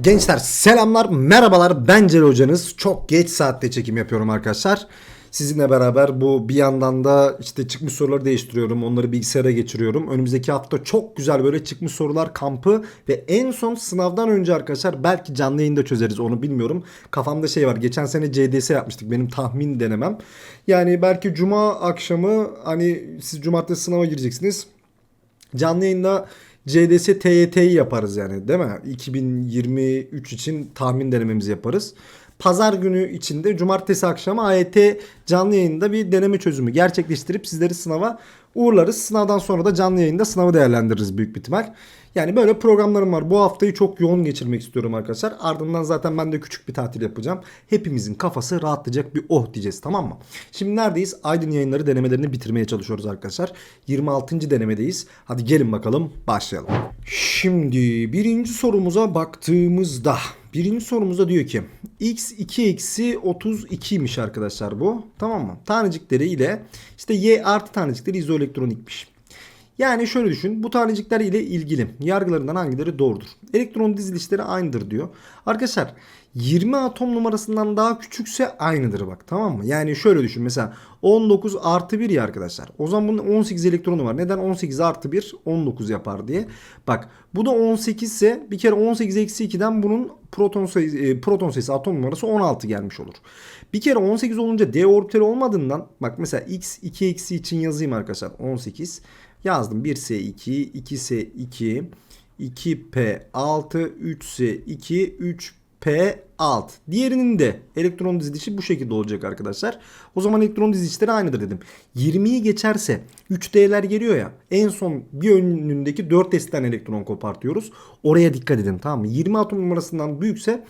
Gençler selamlar merhabalar. Ben Cel hocanız. Çok geç saatte çekim yapıyorum arkadaşlar. Sizinle beraber bu bir yandan da işte çıkmış soruları değiştiriyorum onları bilgisayara geçiriyorum. Önümüzdeki hafta çok güzel böyle çıkmış sorular kampı ve en son sınavdan önce arkadaşlar belki canlı yayında çözeriz onu bilmiyorum. Kafamda şey var geçen sene CDS yapmıştık benim tahmin denemem. Yani belki cuma akşamı hani siz cumartesi sınava gireceksiniz. Canlı yayında CDS TYT'yi yaparız yani değil mi? 2023 için tahmin denememizi yaparız. Pazar günü içinde cumartesi akşamı AYT canlı yayında bir deneme çözümü gerçekleştirip sizleri sınava uğurlarız. Sınavdan sonra da canlı yayında sınavı değerlendiririz büyük bir ihtimal. Yani böyle programlarım var. Bu haftayı çok yoğun geçirmek istiyorum arkadaşlar. Ardından zaten ben de küçük bir tatil yapacağım. Hepimizin kafası rahatlayacak bir oh diyeceğiz tamam mı? Şimdi neredeyiz? Aydın yayınları denemelerini bitirmeye çalışıyoruz arkadaşlar. 26. denemedeyiz. Hadi gelin bakalım başlayalım. Şimdi birinci sorumuza baktığımızda Birinci sorumuzda diyor ki x2 eksi 32'ymiş arkadaşlar bu. Tamam mı? Tanecikleri ile işte y artı tanecikleri izoelektronikmiş. Yani şöyle düşün. Bu tanecikler ile ilgili yargılarından hangileri doğrudur? Elektron dizilişleri aynıdır diyor. Arkadaşlar 20 atom numarasından daha küçükse aynıdır bak tamam mı? Yani şöyle düşün mesela 19 artı 1 ya arkadaşlar. O zaman bunun 18 elektronu var. Neden 18 artı 1 19 yapar diye. Bak bu da 18 ise bir kere 18 eksi 2'den bunun proton sayısı, e, proton sayısı atom numarası 16 gelmiş olur. Bir kere 18 olunca d orbitali olmadığından bak mesela x 2 eksi için yazayım arkadaşlar 18 yazdım 1s2 2s2 2p6 3s2 3 P alt. Diğerinin de elektron dizilişi bu şekilde olacak arkadaşlar. O zaman elektron dizilişleri aynıdır dedim. 20'yi geçerse 3D'ler geliyor ya. En son bir önündeki 4S'ten elektron kopartıyoruz. Oraya dikkat edin tamam mı? 20 atom numarasından büyükse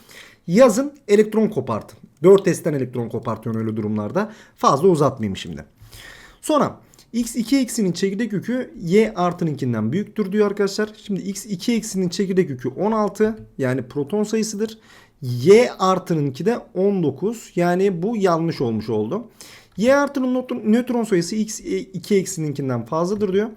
yazın elektron kopartın. 4S'ten elektron kopartıyorsun öyle durumlarda. Fazla uzatmayayım şimdi. Sonra x2 eksinin çekirdek yükü y artınınkinden büyüktür diyor arkadaşlar. Şimdi x2 eksinin çekirdek yükü 16 yani proton sayısıdır. y artınınki de 19 yani bu yanlış olmuş oldu. y artının nötron sayısı x2 eksininkinden fazladır diyor.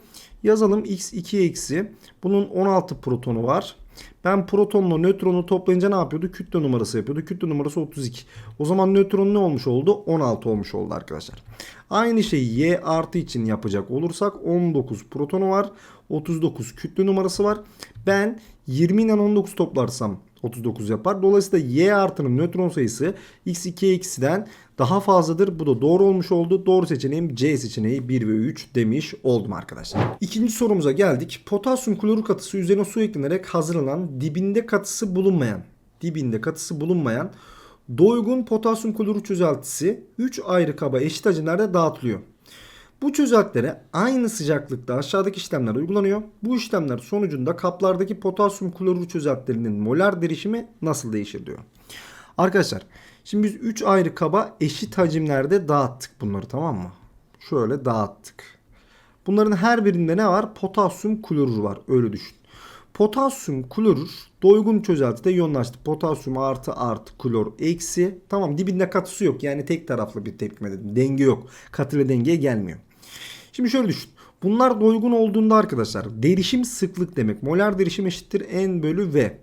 Yazalım x2 eksi. Bunun 16 protonu var. Ben protonla nötronu toplayınca ne yapıyordu? Kütle numarası yapıyordu. Kütle numarası 32. O zaman nötron ne olmuş oldu? 16 olmuş oldu arkadaşlar. Aynı şeyi Y artı için yapacak olursak 19 protonu var. 39 kütle numarası var. Ben 20 ile 19 toplarsam 39 yapar. Dolayısıyla Y artının nötron sayısı X2 eksiden daha fazladır. Bu da doğru olmuş oldu. Doğru seçeneğim C seçeneği 1 ve 3 demiş oldum arkadaşlar. İkinci sorumuza geldik. Potasyum klorür katısı üzerine su eklenerek hazırlanan dibinde katısı bulunmayan dibinde katısı bulunmayan doygun potasyum klorür çözeltisi 3 ayrı kaba eşit hacimlerde dağıtılıyor. Bu çözeltilere aynı sıcaklıkta aşağıdaki işlemler uygulanıyor. Bu işlemler sonucunda kaplardaki potasyum klorür çözeltilerinin molar derişimi nasıl değişir diyor. Arkadaşlar şimdi biz 3 ayrı kaba eşit hacimlerde dağıttık bunları tamam mı? Şöyle dağıttık. Bunların her birinde ne var? Potasyum klorür var öyle düşün. Potasyum klorür doygun çözeltide yoğunlaştı. Potasyum artı artı klor eksi. Tamam dibinde katısı yok. Yani tek taraflı bir tepkime dedim. Denge yok. Katı dengeye gelmiyor. Şimdi şöyle düşün. Bunlar doygun olduğunda arkadaşlar derişim sıklık demek. Molar derişim eşittir n bölü v.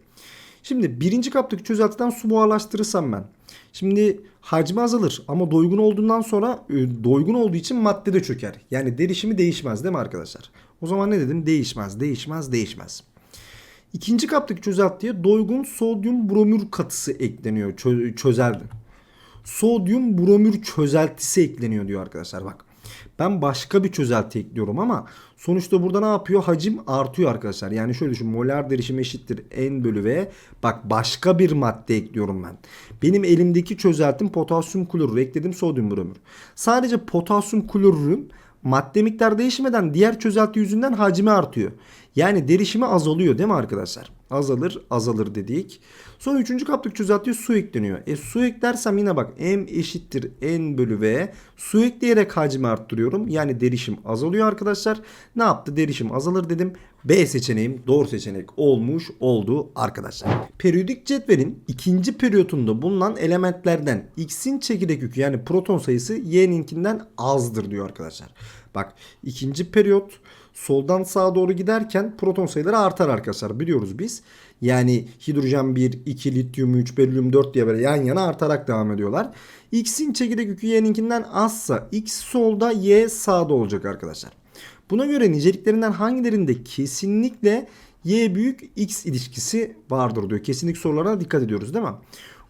Şimdi birinci kaptaki çözeltiden su buharlaştırırsam ben. Şimdi hacmi azalır ama doygun olduğundan sonra e, doygun olduğu için madde de çöker. Yani derişimi değişmez değil mi arkadaşlar? O zaman ne dedim? Değişmez, değişmez, değişmez. İkinci kaptaki çözeltiye doygun sodyum bromür katısı ekleniyor çö çözeldi. Sodyum bromür çözeltisi ekleniyor diyor arkadaşlar bak. Ben başka bir çözelti ekliyorum ama sonuçta burada ne yapıyor? Hacim artıyor arkadaşlar. Yani şöyle düşün molar derişim eşittir n bölü v. Bak başka bir madde ekliyorum ben. Benim elimdeki çözeltim potasyum klorür ekledim sodyum bromür. Sadece potasyum klorürün madde miktarı değişmeden diğer çözelti yüzünden hacmi artıyor. Yani derişimi azalıyor değil mi arkadaşlar? Azalır azalır dedik. Sonra üçüncü kaplık çözeltiye su ekleniyor. E su eklersem yine bak m eşittir n bölü v. Su ekleyerek hacmi arttırıyorum. Yani derişim azalıyor arkadaşlar. Ne yaptı? Derişim azalır dedim. B seçeneğim doğru seçenek olmuş oldu arkadaşlar. Periyodik cetvelin ikinci periyotunda bulunan elementlerden x'in çekirdek yükü yani proton sayısı y'ninkinden azdır diyor arkadaşlar. Bak ikinci periyot soldan sağa doğru giderken proton sayıları artar arkadaşlar biliyoruz biz. Yani hidrojen 1, 2, lityum 3, berilyum 4 diye böyle yan yana artarak devam ediyorlar. X'in çekirdek yükü Y'ninkinden azsa X solda Y sağda olacak arkadaşlar. Buna göre niceliklerinden hangilerinde kesinlikle Y büyük X ilişkisi vardır diyor. Kesinlik sorularına dikkat ediyoruz değil mi?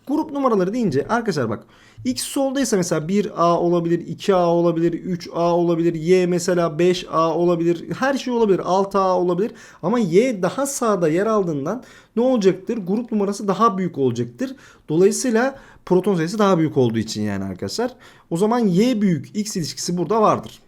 Grup numaraları deyince arkadaşlar bak X soldaysa mesela 1A olabilir, 2A olabilir, 3A olabilir, Y mesela 5A olabilir, her şey olabilir, 6A olabilir. Ama Y daha sağda yer aldığından ne olacaktır? Grup numarası daha büyük olacaktır. Dolayısıyla proton sayısı daha büyük olduğu için yani arkadaşlar. O zaman Y büyük X ilişkisi burada vardır.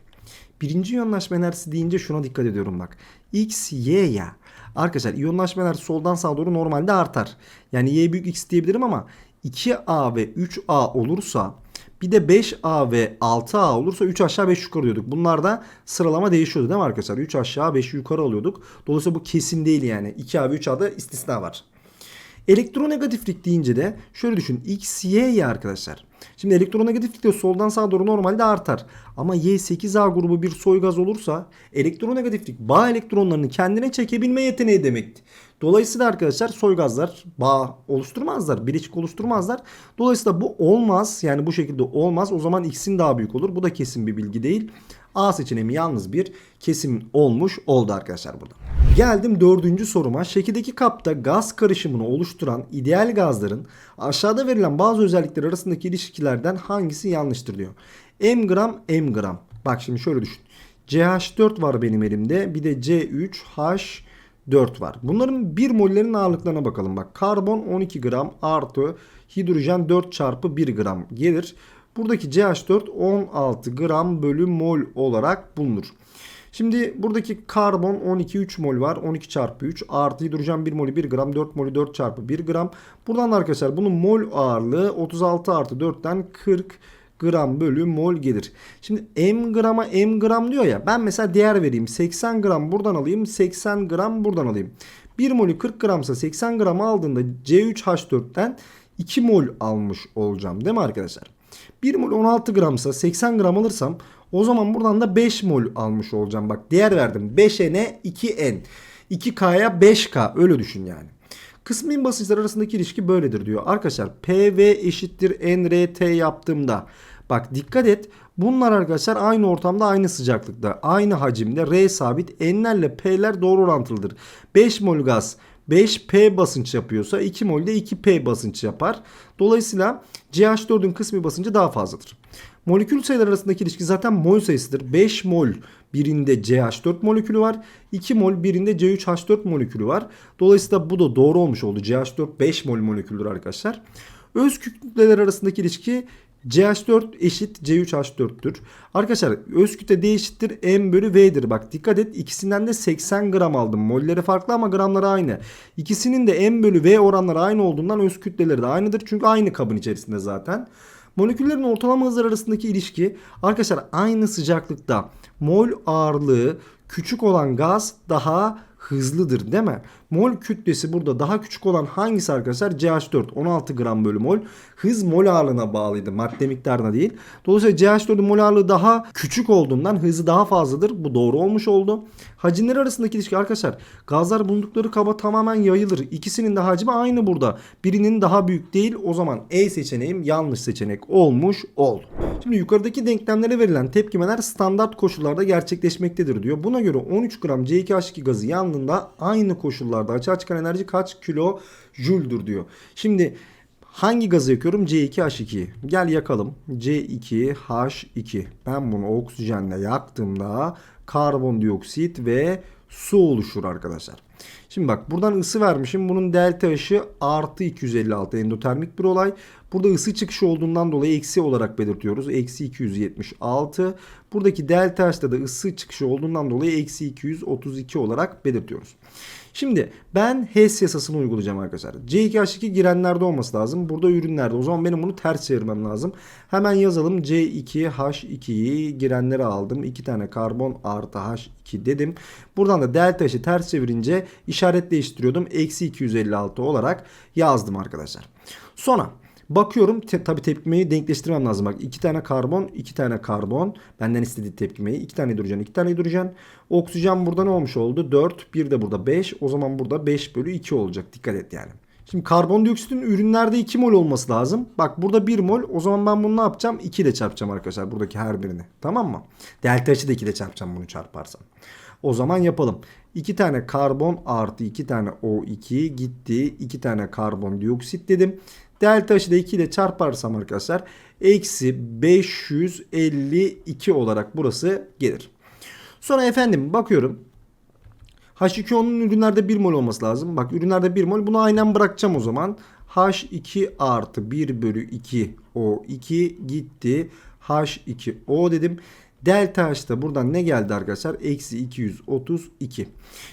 Birinci iyonlaşma enerjisi deyince şuna dikkat ediyorum bak. X, Y ya. Arkadaşlar iyonlaşma enerjisi soldan sağa doğru normalde artar. Yani Y büyük X diyebilirim ama 2A ve 3A olursa bir de 5A ve 6A olursa 3 aşağı 5 yukarı diyorduk. Bunlarda sıralama değişiyordu değil mi arkadaşlar? 3 aşağı 5 yukarı alıyorduk. Dolayısıyla bu kesin değil yani. 2A ve 3A'da istisna var. Elektronegatiflik deyince de şöyle düşün. X, Y ya arkadaşlar. Şimdi elektronegatiflik de soldan sağa doğru normalde artar. Ama Y 8A grubu bir soy gaz olursa elektronegatiflik bağ elektronlarını kendine çekebilme yeteneği demekti. Dolayısıyla arkadaşlar soy gazlar bağ oluşturmazlar. Bileşik oluşturmazlar. Dolayısıyla bu olmaz. Yani bu şekilde olmaz. O zaman X'in daha büyük olur. Bu da kesin bir bilgi değil. A seçeneği yalnız bir kesim olmuş oldu arkadaşlar burada. Geldim dördüncü soruma. Şekildeki kapta gaz karışımını oluşturan ideal gazların aşağıda verilen bazı özellikler arasındaki ilişkilerden hangisi yanlıştır diyor. M gram M gram. Bak şimdi şöyle düşün. CH4 var benim elimde. Bir de C3H4 var. Bunların bir mollerin ağırlıklarına bakalım. Bak karbon 12 gram artı hidrojen 4 çarpı 1 gram gelir. Buradaki CH4 16 gram bölü mol olarak bulunur. Şimdi buradaki karbon 12 3 mol var. 12 çarpı 3 artı hidrojen 1 molü 1 gram 4 molü 4 çarpı 1 gram. Buradan da arkadaşlar bunun mol ağırlığı 36 artı 4'ten 40 gram bölü mol gelir. Şimdi m grama m gram diyor ya ben mesela değer vereyim 80 gram buradan alayım 80 gram buradan alayım. 1 molü 40 gramsa 80 gram aldığında C3H4'ten 2 mol almış olacağım değil mi arkadaşlar? 1 mol 16 gramsa 80 gram alırsam o zaman buradan da 5 mol almış olacağım. Bak değer verdim. 5N'e 2N. 2K'ya 5K öyle düşün yani. Kısmi basınçlar arasındaki ilişki böyledir diyor. Arkadaşlar PV eşittir NRT yaptığımda bak dikkat et bunlar arkadaşlar aynı ortamda aynı sıcaklıkta aynı hacimde R sabit N'lerle P'ler doğru orantılıdır. 5 mol gaz 5P basınç yapıyorsa 2 mol de 2P basınç yapar. Dolayısıyla CH4'ün kısmi basıncı daha fazladır. Molekül sayıları arasındaki ilişki zaten mol sayısıdır. 5 mol birinde CH4 molekülü var. 2 mol birinde C3H4 molekülü var. Dolayısıyla bu da doğru olmuş oldu. CH4 5 mol moleküldür arkadaşlar. Öz kütleler arasındaki ilişki CH4 eşit C3H4'tür. Arkadaşlar öz kütle D eşittir M bölü V'dir. Bak dikkat et ikisinden de 80 gram aldım. Molleri farklı ama gramları aynı. İkisinin de M bölü V oranları aynı olduğundan öz kütleleri de aynıdır. Çünkü aynı kabın içerisinde zaten. Moleküllerin ortalama hızları arasındaki ilişki arkadaşlar aynı sıcaklıkta mol ağırlığı küçük olan gaz daha hızlıdır değil mi? Mol kütlesi burada daha küçük olan hangisi arkadaşlar? CH4 16 gram bölü mol. Hız mol ağırlığına bağlıydı madde miktarına değil. Dolayısıyla CH4'ün mol ağırlığı daha küçük olduğundan hızı daha fazladır. Bu doğru olmuş oldu. Hacimleri arasındaki ilişki arkadaşlar gazlar bulundukları kaba tamamen yayılır. İkisinin de hacmi aynı burada. Birinin daha büyük değil. O zaman E seçeneğim yanlış seçenek olmuş oldu. Şimdi yukarıdaki denklemlere verilen tepkimeler standart koşullarda gerçekleşmektedir diyor. Buna göre 13 gram C2H2 gazı yandığında aynı koşullarda açığa çıkan enerji kaç kilo jüldür diyor. Şimdi hangi gazı yakıyorum? C2H2. Gel yakalım. C2H2. Ben bunu oksijenle yaktığımda karbondioksit ve su oluşur arkadaşlar. Şimdi bak buradan ısı vermişim. Bunun delta ışı artı 256 endotermik bir olay. Burada ısı çıkışı olduğundan dolayı eksi olarak belirtiyoruz. Eksi 276. Buradaki delta H'da da ısı çıkışı olduğundan dolayı eksi 232 olarak belirtiyoruz. Şimdi ben HES yasasını uygulayacağım arkadaşlar. C2H2 girenlerde olması lazım. Burada ürünlerde. O zaman benim bunu ters çevirmem lazım. Hemen yazalım. C2H2'yi girenlere aldım. 2 tane karbon artı H2 dedim. Buradan da delta H'ı ters çevirince işaret değiştiriyordum. Eksi 256 olarak yazdım arkadaşlar. Sonra Bakıyorum te, tabii tepkimeyi denkleştirmem lazım. Bak iki tane karbon, iki tane karbon. Benden istediği tepkimeyi. iki tane hidrojen, iki tane hidrojen. Oksijen burada ne olmuş oldu? 4, bir de burada 5. O zaman burada 5 bölü 2 olacak. Dikkat et yani. Şimdi karbondioksitin ürünlerde 2 mol olması lazım. Bak burada 1 mol. O zaman ben bunu ne yapacağım? 2 ile çarpacağım arkadaşlar. Buradaki her birini. Tamam mı? Delta H'ı da 2 ile çarpacağım bunu çarparsam. O zaman yapalım. 2 tane karbon artı 2 tane O2 gitti. 2 tane karbondioksit dedim. Delta H'ı da 2 ile çarparsam arkadaşlar eksi 552 olarak burası gelir. Sonra efendim bakıyorum. H2O'nun ürünlerde 1 mol olması lazım. Bak ürünlerde 1 mol. Bunu aynen bırakacağım o zaman. H2 artı 1 bölü 2 O2 gitti. H2O dedim. Delta H'da buradan ne geldi arkadaşlar? Eksi 232.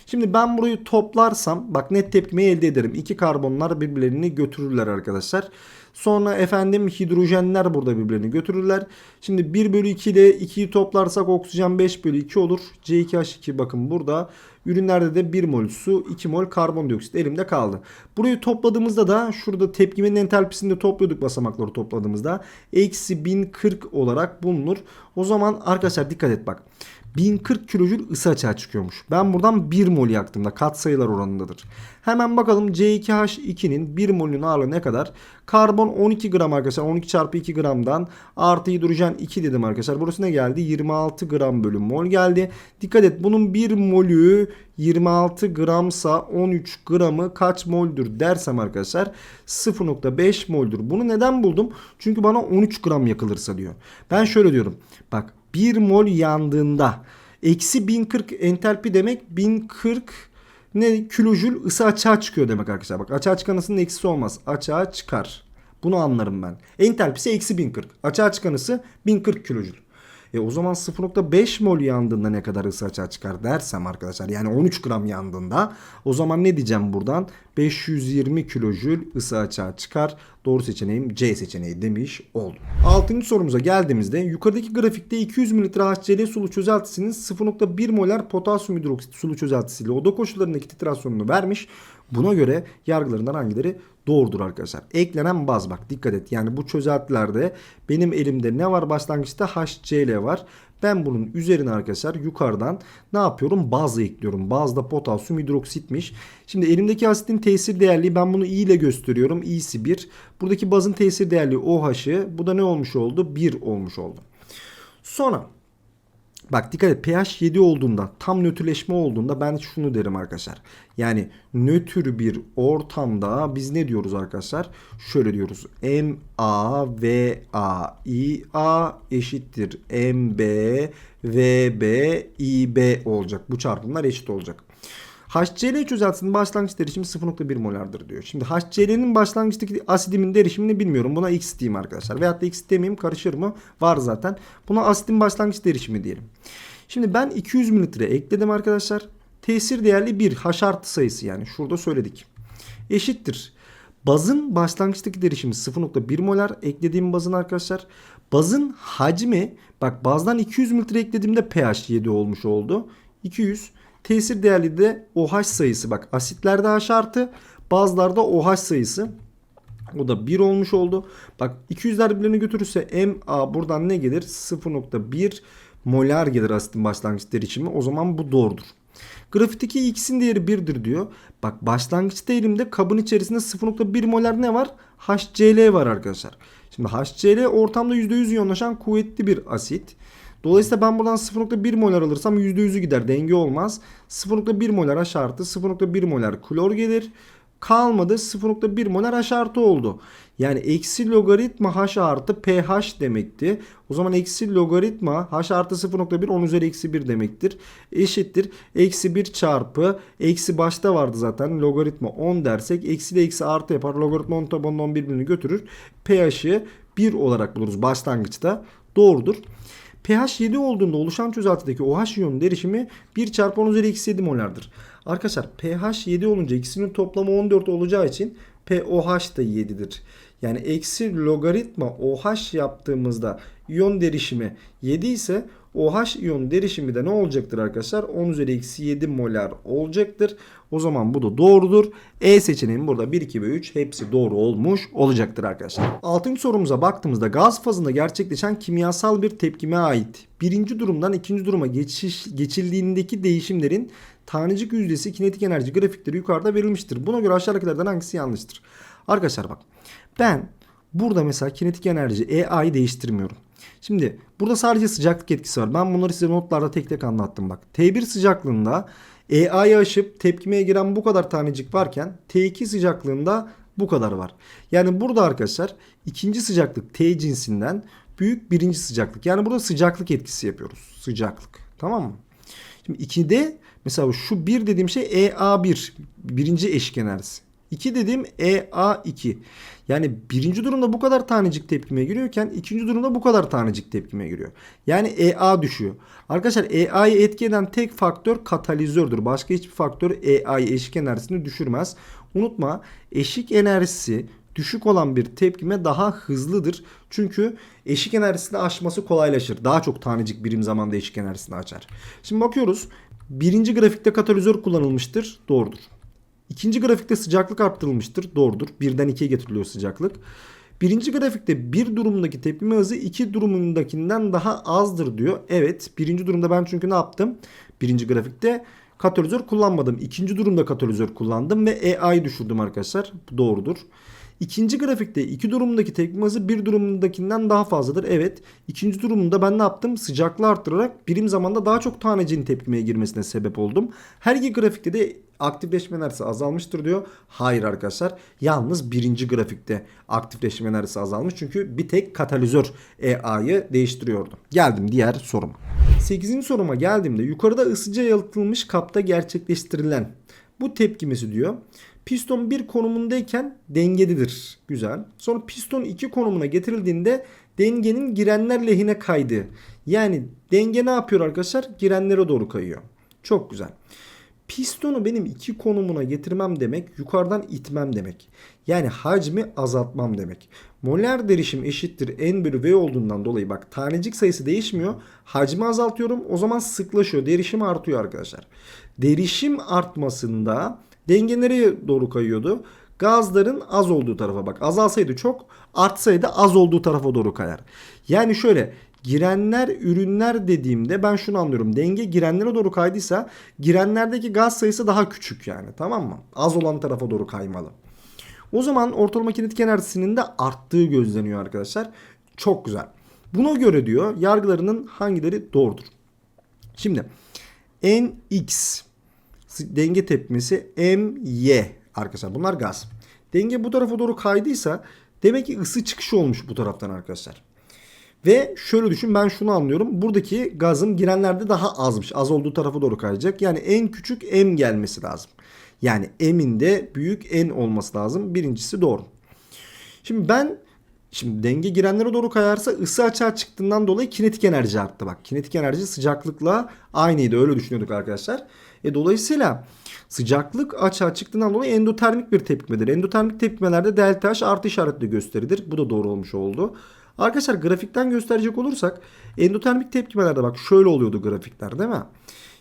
Şimdi ben burayı toplarsam bak net tepkimeyi elde ederim. İki karbonlar birbirlerini götürürler arkadaşlar. Sonra efendim hidrojenler burada birbirlerini götürürler. Şimdi 1 bölü 2 ile 2'yi toplarsak oksijen 5 bölü 2 olur. C2H2 bakın burada. Ürünlerde de 1 mol su 2 mol karbondioksit elimde kaldı. Burayı topladığımızda da şurada tepkimenin entalpisini de topluyorduk basamakları topladığımızda. Eksi 1040 olarak bulunur. O zaman arkadaşlar dikkat et bak. 1040 kilojül ısı açığa çıkıyormuş. Ben buradan 1 mol yaktığımda katsayılar oranındadır. Hemen bakalım C2H2'nin 1 molünün ağırlığı ne kadar? Karbon 12 gram arkadaşlar. 12 çarpı 2 gramdan artı hidrojen 2 dedim arkadaşlar. Burası ne geldi? 26 gram bölü mol geldi. Dikkat et bunun 1 molü 26 gramsa 13 gramı kaç moldür dersem arkadaşlar 0.5 moldür. Bunu neden buldum? Çünkü bana 13 gram yakılırsa diyor. Ben şöyle diyorum. Bak 1 mol yandığında eksi 1040 entalpi demek 1040 ne kilojül ısı açığa çıkıyor demek arkadaşlar. Bak açığa çıkan ısının eksisi olmaz. Açığa çıkar. Bunu anlarım ben. Entalpisi eksi 1040. Açığa çıkan ısı 1040 kilojül. E o zaman 0.5 mol yandığında ne kadar ısı açığa çıkar dersem arkadaşlar yani 13 gram yandığında o zaman ne diyeceğim buradan 520 kilojül ısı açığa çıkar. Doğru seçeneğim C seçeneği demiş oldum. 6. sorumuza geldiğimizde yukarıdaki grafikte 200 ml HCl sulu çözeltisinin 0.1 molar potasyum hidroksit sulu çözeltisiyle oda koşullarındaki titrasyonunu vermiş. Buna göre yargılarından hangileri doğrudur arkadaşlar. Eklenen baz bak dikkat et. Yani bu çözeltilerde benim elimde ne var başlangıçta HCl var. Ben bunun üzerine arkadaşlar yukarıdan ne yapıyorum? Baz ekliyorum. Bazda potasyum hidroksitmiş. Şimdi elimdeki asitin tesir değerliği ben bunu i ile gösteriyorum. i'si 1. Buradaki bazın tesir değerliği OH'ı. Bu da ne olmuş oldu? 1 olmuş oldu. Sonra Bak dikkat et pH 7 olduğunda tam nötrleşme olduğunda ben şunu derim arkadaşlar. Yani nötr bir ortamda biz ne diyoruz arkadaşlar? Şöyle diyoruz. M A V A I A eşittir M B V B I B olacak. Bu çarpımlar eşit olacak. HCl çözeltisinin başlangıç derişimi 0.1 molardır diyor. Şimdi HCl'nin başlangıçtaki asidimin derişimini bilmiyorum. Buna X diyeyim arkadaşlar. Veyahut da X demeyeyim karışır mı? Var zaten. Buna asidin başlangıç derişimi diyelim. Şimdi ben 200 mililitre ekledim arkadaşlar. Tesir değerli 1 H artı sayısı yani. Şurada söyledik. Eşittir. Bazın başlangıçtaki derişimi 0.1 molar eklediğim bazın arkadaşlar. Bazın hacmi bak bazdan 200 mililitre eklediğimde pH 7 olmuş oldu. 200 Tesir değerli de OH sayısı. Bak asitlerde H artı bazılarda OH sayısı. O da 1 olmuş oldu. Bak 200'ler birbirine götürürse MA buradan ne gelir? 0.1 molar gelir asitin başlangıç derişimi. O zaman bu doğrudur. Grafikteki x'in değeri 1'dir diyor. Bak başlangıçta elimde kabın içerisinde 0.1 molar ne var? HCl var arkadaşlar. Şimdi HCl ortamda %100 iyonlaşan kuvvetli bir asit. Dolayısıyla ben buradan 0.1 molar alırsam %100'ü gider. Denge olmaz. 0.1 molar H artı 0.1 molar klor gelir. Kalmadı 0.1 molar H artı oldu. Yani eksi logaritma H artı pH demekti. O zaman eksi logaritma H artı 0.1 10 üzeri eksi 1 demektir. Eşittir. Eksi 1 çarpı eksi başta vardı zaten logaritma 10 dersek eksi ile eksi artı yapar. Logaritma 10 tabanının 11 birbirini götürür. pH'i 1 olarak buluruz başlangıçta. Doğrudur pH 7 olduğunda oluşan çözeltideki OH iyonun derişimi 1 çarpı 10 üzeri eksi 7 molardır. Arkadaşlar pH 7 olunca ikisinin toplamı 14 olacağı için pOH da 7'dir. Yani eksi logaritma OH yaptığımızda iyon derişimi 7 ise OH iyon derişimi de ne olacaktır arkadaşlar? 10 üzeri eksi 7 molar olacaktır. O zaman bu da doğrudur. E seçeneğim burada 1, 2 ve 3 hepsi doğru olmuş olacaktır arkadaşlar. Altıncı sorumuza baktığımızda gaz fazında gerçekleşen kimyasal bir tepkime ait. Birinci durumdan ikinci duruma geçiş, geçildiğindeki değişimlerin tanecik yüzdesi kinetik enerji grafikleri yukarıda verilmiştir. Buna göre aşağıdakilerden hangisi yanlıştır? Arkadaşlar bak ben burada mesela kinetik enerji EA'yı değiştirmiyorum. Şimdi burada sadece sıcaklık etkisi var. Ben bunları size notlarda tek tek anlattım bak. T1 sıcaklığında EA'yı aşıp tepkimeye giren bu kadar tanecik varken T2 sıcaklığında bu kadar var. Yani burada arkadaşlar ikinci sıcaklık T cinsinden büyük birinci sıcaklık. Yani burada sıcaklık etkisi yapıyoruz. Sıcaklık. Tamam mı? Şimdi 2'de mesela şu 1 dediğim şey EA1 birinci eşik. 2 dediğim EA2. Yani birinci durumda bu kadar tanecik tepkime giriyorken ikinci durumda bu kadar tanecik tepkime giriyor. Yani EA düşüyor. Arkadaşlar EA'yı etki eden tek faktör katalizördür. Başka hiçbir faktör EA'yı eşik enerjisini düşürmez. Unutma eşik enerjisi düşük olan bir tepkime daha hızlıdır. Çünkü eşik enerjisini aşması kolaylaşır. Daha çok tanecik birim zamanda eşik enerjisini açar. Şimdi bakıyoruz. Birinci grafikte katalizör kullanılmıştır. Doğrudur. İkinci grafikte sıcaklık arttırılmıştır. Doğrudur. Birden ikiye getiriliyor sıcaklık. Birinci grafikte bir durumdaki tepkime hızı iki durumundakinden daha azdır diyor. Evet. Birinci durumda ben çünkü ne yaptım? Birinci grafikte katalizör kullanmadım. İkinci durumda katalizör kullandım ve EA'yı düşürdüm arkadaşlar. Bu doğrudur. İkinci grafikte iki durumdaki tepkime hızı bir durumundakinden daha fazladır. Evet. İkinci durumunda ben ne yaptım? Sıcaklığı arttırarak birim zamanda daha çok tanecinin tepkimeye girmesine sebep oldum. Her iki grafikte de aktifleşme enerjisi azalmıştır diyor. Hayır arkadaşlar. Yalnız birinci grafikte aktifleşme enerjisi azalmış. Çünkü bir tek katalizör EA'yı değiştiriyordu. Geldim diğer soruma. 8. soruma geldiğimde yukarıda ısıca yalıtılmış kapta gerçekleştirilen bu tepkimesi diyor. Piston 1 konumundayken dengededir. Güzel. Sonra piston 2 konumuna getirildiğinde dengenin girenler lehine kaydığı. Yani denge ne yapıyor arkadaşlar? Girenlere doğru kayıyor. Çok güzel. Pistonu benim iki konumuna getirmem demek yukarıdan itmem demek. Yani hacmi azaltmam demek. Moler derişim eşittir n bölü v olduğundan dolayı bak tanecik sayısı değişmiyor. Hacmi azaltıyorum o zaman sıklaşıyor. Derişim artıyor arkadaşlar. Derişim artmasında denge nereye doğru kayıyordu? Gazların az olduğu tarafa bak. Azalsaydı çok artsaydı az olduğu tarafa doğru kayar. Yani şöyle girenler ürünler dediğimde ben şunu anlıyorum. Denge girenlere doğru kaydıysa girenlerdeki gaz sayısı daha küçük yani tamam mı? Az olan tarafa doğru kaymalı. O zaman ortalama kinetik enerjisinin de arttığı gözleniyor arkadaşlar. Çok güzel. Buna göre diyor yargılarının hangileri doğrudur? Şimdi Nx denge tepkimesi My arkadaşlar bunlar gaz. Denge bu tarafa doğru kaydıysa demek ki ısı çıkışı olmuş bu taraftan arkadaşlar. Ve şöyle düşün ben şunu anlıyorum. Buradaki gazın girenlerde daha azmış. Az olduğu tarafa doğru kayacak. Yani en küçük M gelmesi lazım. Yani M'in de büyük N olması lazım. Birincisi doğru. Şimdi ben Şimdi denge girenlere doğru kayarsa ısı açığa çıktığından dolayı kinetik enerji arttı. Bak kinetik enerji sıcaklıkla aynıydı öyle düşünüyorduk arkadaşlar. E, dolayısıyla sıcaklık açığa çıktığından dolayı endotermik bir tepkimedir. Endotermik tepkimelerde delta H artı işaretli gösterilir. Bu da doğru olmuş oldu. Arkadaşlar grafikten gösterecek olursak endotermik tepkimelerde bak şöyle oluyordu grafikler değil mi?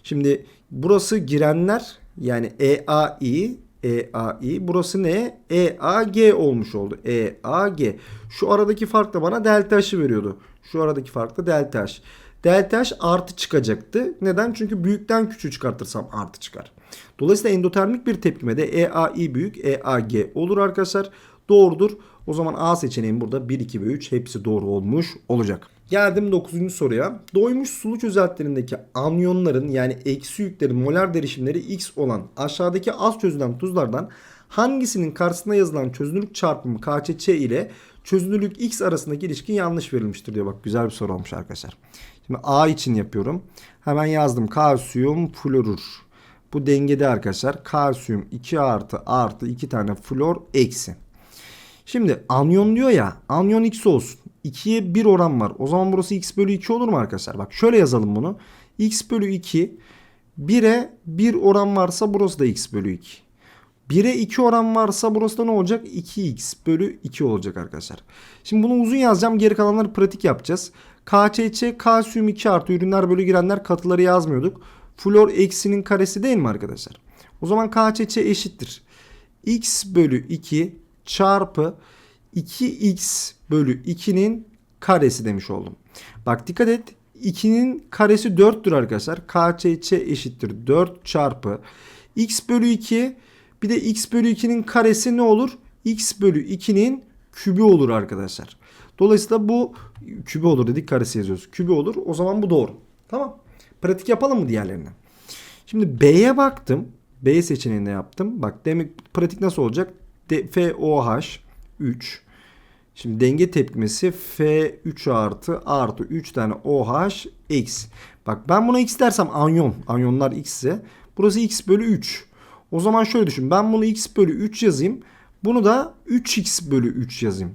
Şimdi burası girenler yani EAI EAI burası ne? EAG olmuş oldu. EAG. Şu aradaki fark da bana delta H'ı veriyordu. Şu aradaki fark da delta H. Delta H artı çıkacaktı. Neden? Çünkü büyükten küçüğü çıkartırsam artı çıkar. Dolayısıyla endotermik bir tepkimede EAI büyük EAG olur arkadaşlar. Doğrudur. O zaman A seçeneğim burada 1, 2 ve 3 hepsi doğru olmuş olacak. Geldim 9. soruya. Doymuş sulu çözeltilerindeki anyonların yani eksi yüklerin molar derişimleri x olan aşağıdaki az çözülen tuzlardan hangisinin karşısına yazılan çözünürlük çarpımı KÇÇ ile çözünürlük x arasındaki ilişki yanlış verilmiştir diyor. Bak güzel bir soru olmuş arkadaşlar. Şimdi A için yapıyorum. Hemen yazdım kalsiyum florür. Bu dengede arkadaşlar kalsiyum 2 artı artı 2 tane flor eksi. Şimdi anyon diyor ya anyon x olsun. 2'ye 1 oran var. O zaman burası x bölü 2 olur mu arkadaşlar? Bak şöyle yazalım bunu. x bölü 2 1'e 1 oran varsa burası da x bölü 2. 1'e 2 oran varsa burası da ne olacak? 2x bölü 2 olacak arkadaşlar. Şimdi bunu uzun yazacağım. Geri kalanları pratik yapacağız. KÇÇ kalsiyum 2 artı ürünler bölü girenler katıları yazmıyorduk. Flor eksinin karesi değil mi arkadaşlar? O zaman KÇÇ eşittir. X bölü 2 çarpı 2x bölü 2'nin karesi demiş oldum. Bak dikkat et 2'nin karesi 4'tür arkadaşlar. KÇÇ eşittir 4 çarpı x bölü 2 bir de x bölü 2'nin karesi ne olur? x bölü 2'nin kübü olur arkadaşlar. Dolayısıyla bu kübü olur dedik karesi yazıyoruz. Kübü olur o zaman bu doğru. Tamam. Pratik yapalım mı diğerlerine? Şimdi B'ye baktım. B seçeneğinde yaptım. Bak demek pratik nasıl olacak? D, FOH 3. Şimdi denge tepkimesi F3 artı artı 3 tane OH X. Bak ben buna X dersem anyon. Anyonlar X ise burası X bölü 3. O zaman şöyle düşün. Ben bunu X bölü 3 yazayım. Bunu da 3X bölü 3 yazayım.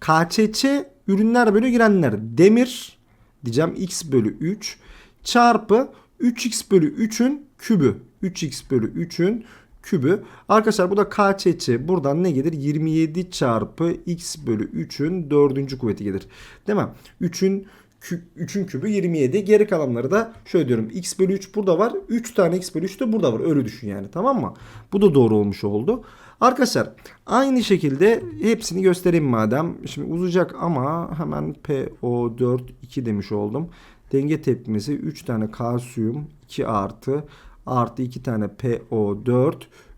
KÇÇ ürünler bölü girenler. Demir diyeceğim X bölü 3 çarpı 3X bölü 3'ün kübü. 3X bölü 3'ün kübü. Arkadaşlar bu da KÇÇ buradan ne gelir? 27 çarpı X bölü 3'ün dördüncü kuvveti gelir. Değil mi? 3'ün 3'ün kübü 27. Geri kalanları da şöyle diyorum. X bölü 3 burada var. 3 tane X bölü 3 de burada var. Öyle düşün yani. Tamam mı? Bu da doğru olmuş oldu. Arkadaşlar aynı şekilde hepsini göstereyim madem. Şimdi uzayacak ama hemen PO4 2 demiş oldum. Denge tepkimesi 3 tane kalsiyum 2 artı artı 2 tane PO4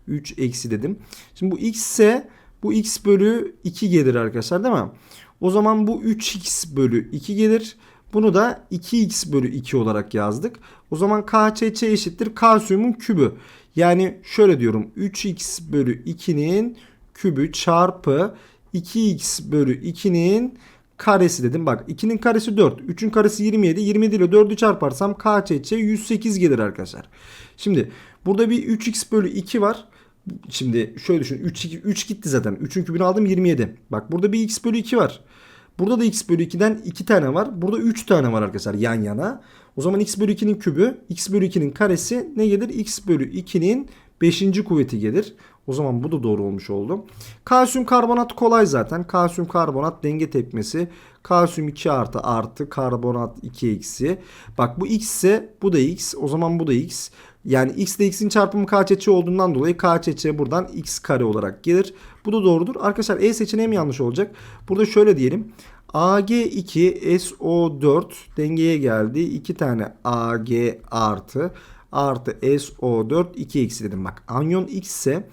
3 eksi dedim. Şimdi bu x ise bu x bölü 2 gelir arkadaşlar değil mi? O zaman bu 3x bölü 2 gelir. Bunu da 2x bölü 2 olarak yazdık. O zaman KÇÇ eşittir kalsiyumun kübü. Yani şöyle diyorum 3x bölü 2'nin kübü çarpı 2x bölü 2'nin karesi dedim. Bak 2'nin karesi 4. 3'ün karesi 27. 27 ile 4'ü çarparsam KÇÇ 108 gelir arkadaşlar. Şimdi burada bir 3x bölü 2 var. Şimdi şöyle düşün. 3, 3 gitti zaten. 3'ün kübünü aldım 27. Bak burada bir x bölü 2 var. Burada da x bölü 2'den 2 tane var. Burada 3 tane var arkadaşlar yan yana. O zaman x bölü 2'nin kübü x bölü 2'nin karesi ne gelir? x bölü 2'nin 5. kuvveti gelir. O zaman bu da doğru olmuş oldu. Kalsiyum karbonat kolay zaten. Kalsiyum karbonat denge tepkimesi. Kalsiyum 2 artı artı karbonat 2 eksi. Bak bu x ise bu da x. O zaman bu da x. Yani x ile x'in çarpımı KÇÇ olduğundan dolayı KÇÇ buradan x kare olarak gelir. Bu da doğrudur. Arkadaşlar E seçeneği mi yanlış olacak? Burada şöyle diyelim. AG2 SO4 dengeye geldi. 2 tane AG artı artı SO4 2 eksi dedim. Bak anyon x ise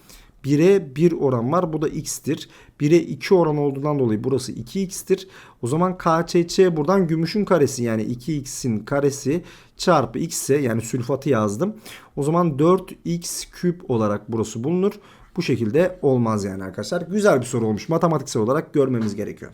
1'e 1 oran var. Bu da x'tir. 1'e 2 oran olduğundan dolayı burası 2x'tir. O zaman KÇÇ buradan gümüşün karesi yani 2x'in karesi çarpı x ise yani sülfatı yazdım. O zaman 4x küp olarak burası bulunur. Bu şekilde olmaz yani arkadaşlar. Güzel bir soru olmuş. Matematiksel olarak görmemiz gerekiyor.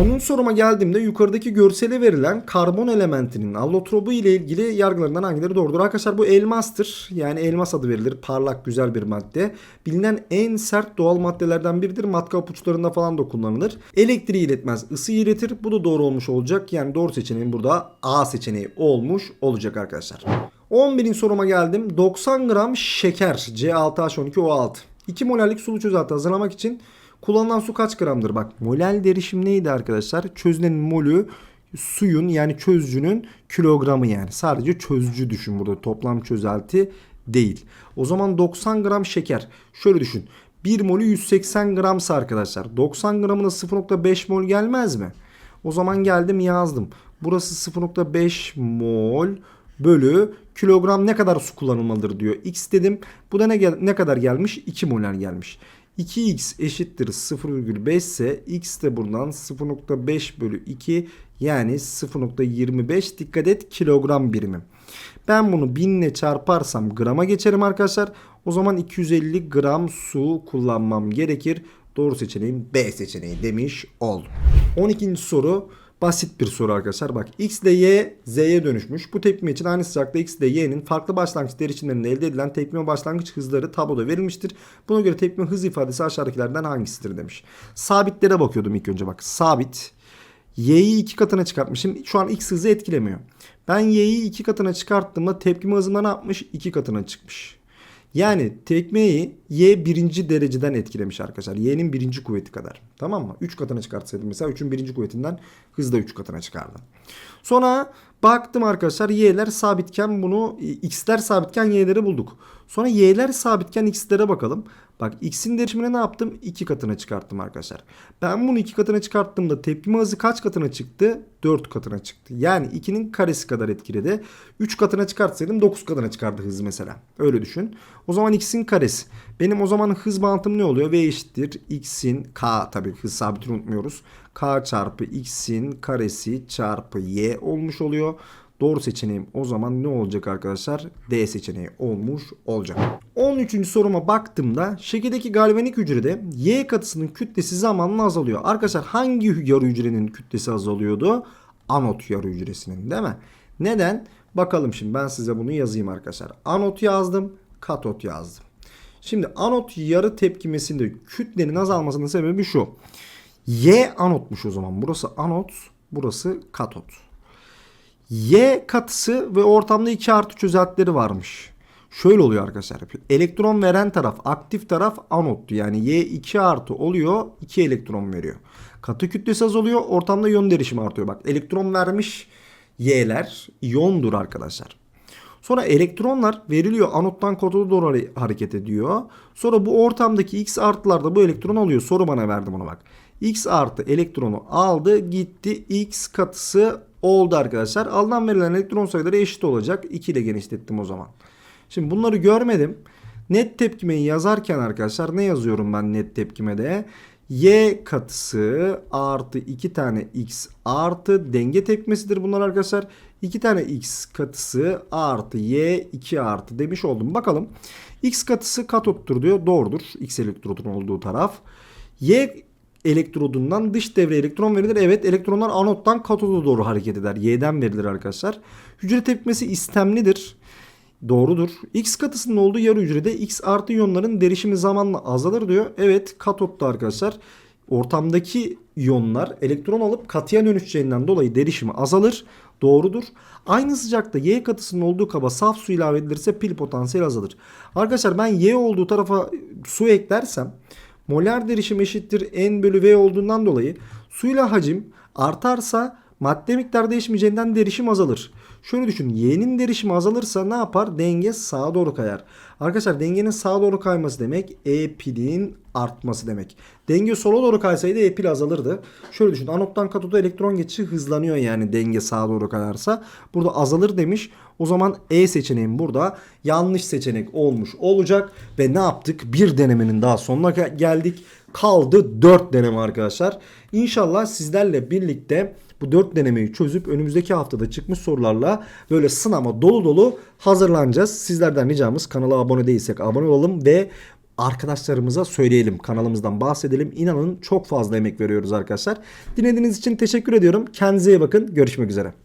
Onun soruma geldiğimde yukarıdaki görsele verilen karbon elementinin allotropu ile ilgili yargılarından hangileri doğrudur? Arkadaşlar bu elmastır. Yani elmas adı verilir. Parlak güzel bir madde. Bilinen en sert doğal maddelerden biridir. Matkap uçlarında falan da kullanılır. Elektriği iletmez. ısı iletir. Bu da doğru olmuş olacak. Yani doğru seçeneğin burada A seçeneği olmuş olacak arkadaşlar. 11'in soruma geldim. 90 gram şeker C6H12O6. 2 molarlık sulu çözelti hazırlamak için kullanılan su kaç gramdır? Bak molal derişim neydi arkadaşlar? Çözünenin molü suyun yani çözücünün kilogramı yani. Sadece çözücü düşün burada toplam çözelti değil. O zaman 90 gram şeker. Şöyle düşün. 1 molü 180 gramsa arkadaşlar 90 gramına 0.5 mol gelmez mi? O zaman geldim yazdım. Burası 0.5 mol bölü kilogram ne kadar su kullanılmalıdır diyor. X dedim. Bu da ne, gel ne kadar gelmiş? 2 molar gelmiş. 2x eşittir 0,5 ise x de buradan 0,5 bölü 2 yani 0,25 dikkat et kilogram birimi. Ben bunu 1000 ile çarparsam grama geçerim arkadaşlar. O zaman 250 gram su kullanmam gerekir. Doğru seçeneğim B seçeneği demiş oldum. 12. soru basit bir soru arkadaşlar. Bak x ile y z'ye dönüşmüş. Bu tepkime için aynı sıcaklıkta x ile y'nin farklı başlangıç derişimlerinde elde edilen tepkime başlangıç hızları tabloda verilmiştir. Buna göre tepkime hız ifadesi aşağıdakilerden hangisidir demiş. Sabitlere bakıyordum ilk önce bak. Sabit y'yi iki katına çıkartmışım. Şu an x hızı etkilemiyor. Ben y'yi iki katına çıkarttığımda tepkime hızında ne yapmış? İki katına çıkmış. Yani tekmeyi y birinci dereceden etkilemiş arkadaşlar. Y'nin birinci kuvveti kadar. Tamam mı? 3 katına çıkartsaydım mesela 3'ün birinci kuvvetinden hız da 3 katına çıkardı. Sonra baktım arkadaşlar y'ler sabitken bunu x'ler sabitken y'leri bulduk. Sonra y'ler sabitken x'lere bakalım. Bak x'in değişimine ne yaptım? 2 katına çıkarttım arkadaşlar. Ben bunu 2 katına çıkarttığımda tepkime hızı kaç katına çıktı? 4 katına çıktı. Yani 2'nin karesi kadar etkiledi. 3 katına çıkartsaydım 9 katına çıkardı hız mesela. Öyle düşün. O zaman x'in karesi. Benim o zaman hız bantım ne oluyor? V eşittir x'in k tabii hız sabitini unutmuyoruz. k çarpı x'in karesi çarpı y olmuş oluyor. Doğru seçeneğim o zaman ne olacak arkadaşlar? D seçeneği olmuş olacak. 13. soruma baktığımda şekildeki galvanik hücrede Y katısının kütlesi zamanla azalıyor. Arkadaşlar hangi yarı hücrenin kütlesi azalıyordu? Anot yarı hücresinin değil mi? Neden? Bakalım şimdi ben size bunu yazayım arkadaşlar. Anot yazdım, katot yazdım. Şimdi anot yarı tepkimesinde kütlenin azalmasının sebebi şu. Y anotmuş o zaman. Burası anot, burası katot. Y katısı ve ortamda 2 artı çözeltileri varmış. Şöyle oluyor arkadaşlar. Elektron veren taraf, aktif taraf anottu. Yani Y 2 artı oluyor, 2 elektron veriyor. Katı kütlesi azalıyor, ortamda iyon derişimi artıyor. Bak elektron vermiş Y'ler iyondur arkadaşlar. Sonra elektronlar veriliyor anottan katoda doğru hareket ediyor. Sonra bu ortamdaki X artılar da bu elektron alıyor. Soru bana verdi bunu bak. X artı elektronu aldı gitti X katısı oldu arkadaşlar. Alınan verilen elektron sayıları eşit olacak. 2 ile genişlettim o zaman. Şimdi bunları görmedim. Net tepkimeyi yazarken arkadaşlar ne yazıyorum ben net tepkimede? Y katısı artı 2 tane X artı denge tepkimesidir bunlar arkadaşlar. 2 tane X katısı artı Y 2 artı demiş oldum. Bakalım. X katısı katottur diyor. Doğrudur. X elektrodun olduğu taraf. Y elektrodundan dış devre elektron verilir. Evet elektronlar anottan katoda doğru hareket eder. Y'den verilir arkadaşlar. Hücre tepkimesi istemlidir. Doğrudur. X katısının olduğu yarı hücrede X artı iyonların derişimi zamanla azalır diyor. Evet katotta arkadaşlar ortamdaki iyonlar elektron alıp katıya dönüşeceğinden dolayı derişimi azalır. Doğrudur. Aynı sıcakta Y katısının olduğu kaba saf su ilave edilirse pil potansiyeli azalır. Arkadaşlar ben Y olduğu tarafa su eklersem molar derişim eşittir N bölü V olduğundan dolayı suyla hacim artarsa madde miktarı değişmeyeceğinden derişim azalır. Şöyle düşün y'nin derişimi azalırsa ne yapar? Denge sağa doğru kayar. Arkadaşlar dengenin sağa doğru kayması demek E pilin artması demek. Denge sola doğru kaysaydı E pil azalırdı. Şöyle düşün anottan katoda elektron geçişi hızlanıyor yani denge sağa doğru kayarsa. Burada azalır demiş. O zaman E seçeneğim burada yanlış seçenek olmuş olacak. Ve ne yaptık? Bir denemenin daha sonuna geldik. Kaldı 4 deneme arkadaşlar. İnşallah sizlerle birlikte bu 4 denemeyi çözüp önümüzdeki haftada çıkmış sorularla böyle sınama dolu dolu hazırlanacağız. Sizlerden ricamız kanala abone değilsek abone olalım ve arkadaşlarımıza söyleyelim. Kanalımızdan bahsedelim. İnanın çok fazla emek veriyoruz arkadaşlar. Dinlediğiniz için teşekkür ediyorum. Kendinize iyi bakın. Görüşmek üzere.